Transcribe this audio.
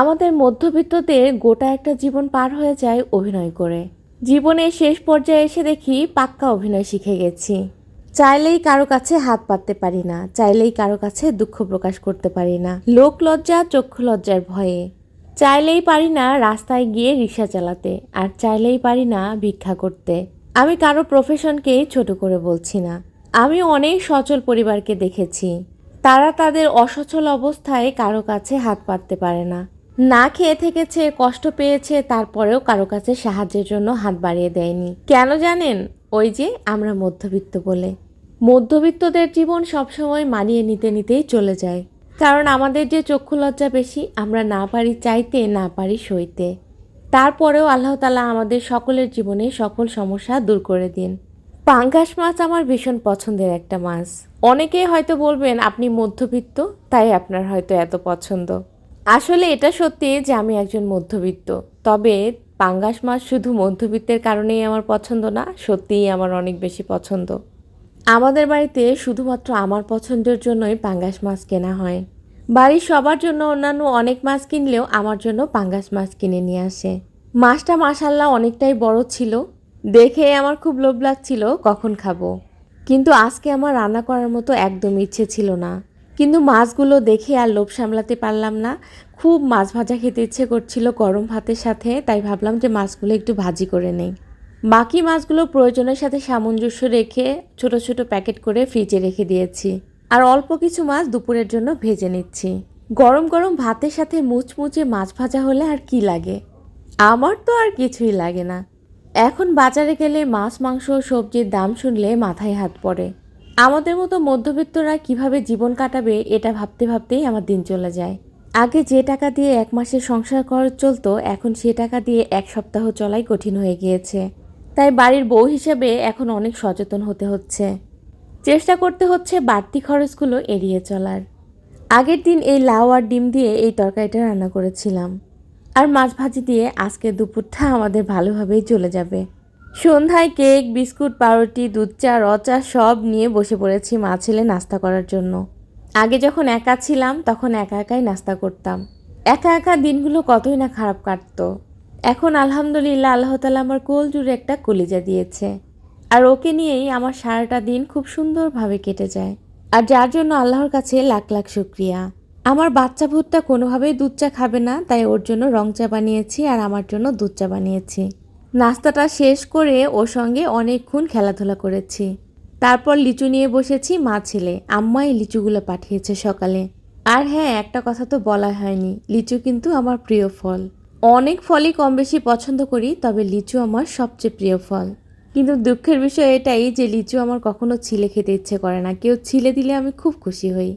আমাদের মধ্যবিত্তদের গোটা একটা জীবন পার হয়ে যায় অভিনয় করে। জীবনের শেষ পর্যায়ে এসে দেখি পাক্কা অভিনয় শিখে গেছি। চাইলেই কারও কাছে হাত পাততে পারি না, চাইলেই কারও কাছে দুঃখ প্রকাশ করতে পারি না, লোক লজ্জা, চক্ষু লজ্জার ভয়ে। চাইলেই পারি না রাস্তায় গিয়ে রিক্সা চালাতে, আর চাইলেই পারি না ভিক্ষা করতে। আমি কারও প্রফেশনকেই ছোট করে বলছি না। আমি অনেক সচল পরিবারকে দেখেছি। তারা তাদের অসচল অবস্থায় কারও কাছে হাত পাততে পারে না। না খেয়ে থেকেছে, কষ্ট পেয়েছে, তারপরেও কারও কাছে সাহায্যের জন্য হাত বাড়িয়ে দেয়নি। কেন জানেন? ওই যে আমরা মধ্যবিত্ত বলে। মধ্যবিত্তদের জীবন সবসময় মানিয়ে নিতে নিতেই চলে যায়। কারণ আমাদের যে চক্ষু লজ্জা বেশি, আমরা না পারি চাইতে, না পারি সইতে। তারপরেও আল্লাহ তালা আমাদের সকলের জীবনে সকল সমস্যা দূর করে দিন। পাঙ্গাস মাছ আমার ভীষণ পছন্দের একটা মাছ। অনেকেই হয়তো বলবেন, আপনি মধ্যবিত্ত, তাই আপনার হয়তো এত পছন্দ। আসলে এটা সত্যি যে আমি একজন মধ্যবিত্ত। তবে পাঙ্গাস মাছ শুধু মধ্যবিত্তের কারণেই আমার পছন্দ না, সত্যিই আমার অনেক বেশি পছন্দ। আমাদের বাড়িতে শুধুমাত্র আমার পছন্দের জন্যই পাঙ্গাস মাছ কেনা হয়। বাড়ির সবার জন্য অন্যান্য অনেক মাছ কিনলেও আমার জন্য পাঙ্গাস মাছ কিনে নিয়ে আসে। মাছটা মাসাল্লাহ অনেকটাই বড় ছিল। দেখে আমার খুব লোভ লাগছিল কখন খাব। কিন্তু আজকে আমার রান্না করার মতো একদম ইচ্ছে ছিল না। কিন্তু মাছগুলো দেখে আর লোভ সামলাতে পারলাম না। খুব মাছ ভাজা খেতে ইচ্ছে করছিল গরম ভাতের সাথে, তাই ভাবলাম যে মাছগুলো একটু ভাজি করে নেই। বাকি মাছগুলো প্রয়োজনের সাথে সামঞ্জস্য রেখে ছোট ছোট প্যাকেট করে ফ্রিজে রেখে দিয়েছি। আর অল্প কিছু মাছ দুপুরের জন্য ভেজে নিচ্ছি। গরম গরম ভাতের সাথে মুচমুচে মাছ ভাজা হলে আর কি লাগে? আমার তো আর কিছুই লাগে না। এখন বাজারে গেলে মাছ, মাংস, সবজির দাম শুনলে মাথায় হাত পড়ে। আমাদের মতো মধ্যবিত্তরা কীভাবে জীবন কাটাবে এটা ভাবতে ভাবতেই আমার দিন চলে যায়। আগে যে টাকা দিয়ে এক মাসের সংসার খরচ চলতো, এখন সে টাকা দিয়ে এক সপ্তাহ চলাই কঠিন হয়ে গিয়েছে। তাই বাড়ির বউ হিসেবে এখন অনেক সচেতন হতে হচ্ছে। চেষ্টা করতে হচ্ছে বাড়তি খরচগুলো এড়িয়ে চলার। আগের দিন এই লাউ আর ডিম দিয়ে এই তরকারিটা রান্না করেছিলাম। আর মাছ ভাজি দিয়ে আজকে দুপুরটা আমাদের ভালোভাবেই চলে যাবে। সন্ধ্যায় কেক, বিস্কুট, পাউরুটি দুধ চা রচা সব নিয়ে বসে পড়েছি মা ছেলে নাস্তা করার জন্য। আগে যখন একা ছিলাম, তখন একা একাই নাস্তা করতাম। একা একা দিনগুলো কতই না খারাপ কাটতো। এখন আলহামদুলিল্লাহ আল্লাহ তালা আমার কোল জুড়ে একটা কলিজা দিয়েছে। আর ওকে নিয়েই আমার সারাটা দিন খুব সুন্দরভাবে কেটে যায়। আর যার জন্য আল্লাহর কাছে লাখ লাখ শুক্রিয়া। আমার বাচ্চা ভূতটা কোনোভাবেই দুধ চা খাবে না, তাই ওর জন্য রং চা বানিয়েছি আর আমার জন্য দুধ চা বানিয়েছি। নাস্তাটা শেষ করে ওর সঙ্গে অনেকক্ষণ খেলাধুলা করেছি। তারপর লিচু নিয়ে বসেছি মা ছেলে। আম্মাই লিচুগুলো পাঠিয়েছে সকালে। আর হ্যাঁ একটা কথা তো বলা হয়নি। লিচু কিন্তু আমার প্রিয় ফল। অনেক ফলই কম বেশি পছন্দ করি, তবে লিচু আমার সবচেয়ে প্রিয় ফল। কিন্তু দুঃখের বিষয় এটাই যে লিচু আমার কখনো ছিলে খেতে ইচ্ছে করে না। কেউ ছিলে দিলে আমি খুব খুশি হই।